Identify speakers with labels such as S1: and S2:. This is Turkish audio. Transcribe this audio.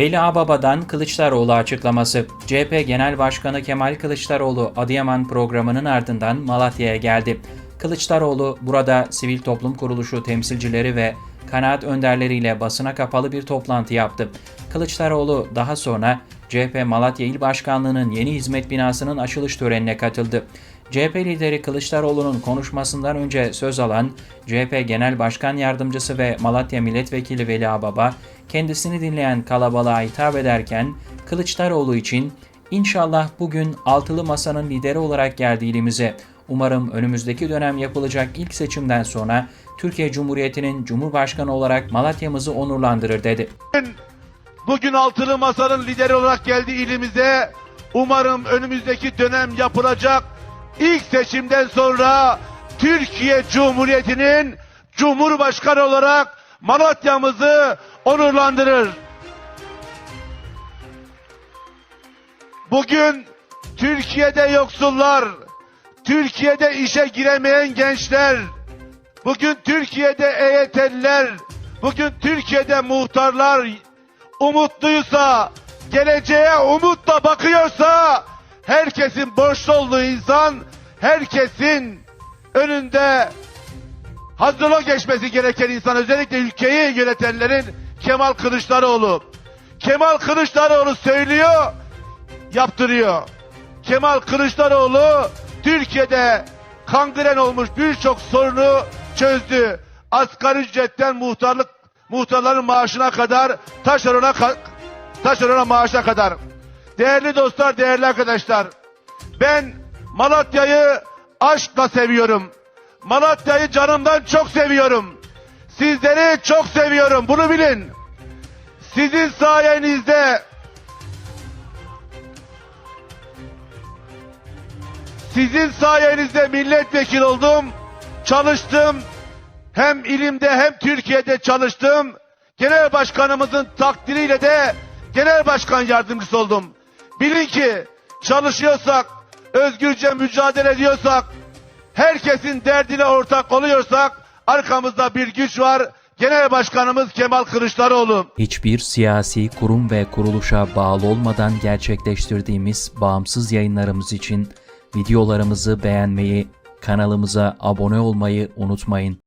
S1: Veli Ağbaba'dan Kılıçdaroğlu açıklaması. CHP Genel Başkanı Kemal Kılıçdaroğlu Adıyaman programının ardından Malatya'ya geldi. Kılıçdaroğlu burada sivil toplum kuruluşu temsilcileri ve kanaat önderleriyle basına kapalı bir toplantı yaptı. Kılıçdaroğlu daha sonra CHP Malatya İl Başkanlığı'nın yeni hizmet binasının açılış törenine katıldı. CHP lideri Kılıçdaroğlu'nun konuşmasından önce söz alan CHP Genel Başkan Yardımcısı ve Malatya Milletvekili Veli Ağbaba kendisini dinleyen kalabalığa hitap ederken Kılıçdaroğlu için İnşallah bugün altılı masanın lideri olarak geldi ilimize. Umarım önümüzdeki dönem yapılacak ilk seçimden sonra Türkiye Cumhuriyeti'nin Cumhurbaşkanı olarak Malatya'mızı onurlandırır dedi.
S2: Bugün altılı masanın lideri olarak geldi ilimize. Umarım önümüzdeki dönem yapılacak ilk seçimden sonra Türkiye Cumhuriyeti'nin Cumhurbaşkanı olarak Malatya'mızı onurlandırır. Bugün Türkiye'de yoksullar, Türkiye'de işe giremeyen gençler, bugün Türkiye'de EYT'liler, bugün Türkiye'de muhtarlar umutluysa, geleceğe umutla bakıyorsa, herkesin borçlu insan, herkesin önünde hazırlığa geçmesi gereken insan, özellikle ülkeyi yönetenlerin Kemal Kılıçdaroğlu. Kemal Kılıçdaroğlu söylüyor, yaptırıyor. Kemal Kılıçdaroğlu Türkiye'de kangren olmuş birçok sorunu çözdü. Asgari ücretten muhtarlık muhtarların maaşına kadar taşerona taşerona maaşına kadar. Değerli dostlar, değerli arkadaşlar. Ben Malatya'yı aşkla seviyorum. Malatya'yı canımdan çok seviyorum. Sizleri çok seviyorum. Bunu bilin. Sizin sayenizde Sizin sayenizde milletvekili oldum. Çalıştım. Hem ilimde hem Türkiye'de çalıştım. Genel başkanımızın takdiriyle de genel başkan yardımcısı oldum. Bilin ki çalışıyorsak, özgürce mücadele ediyorsak, herkesin derdine ortak oluyorsak arkamızda bir güç var. Genel başkanımız Kemal Kılıçdaroğlu.
S1: Hiçbir siyasi kurum ve kuruluşa bağlı olmadan gerçekleştirdiğimiz bağımsız yayınlarımız için videolarımızı beğenmeyi, kanalımıza abone olmayı unutmayın.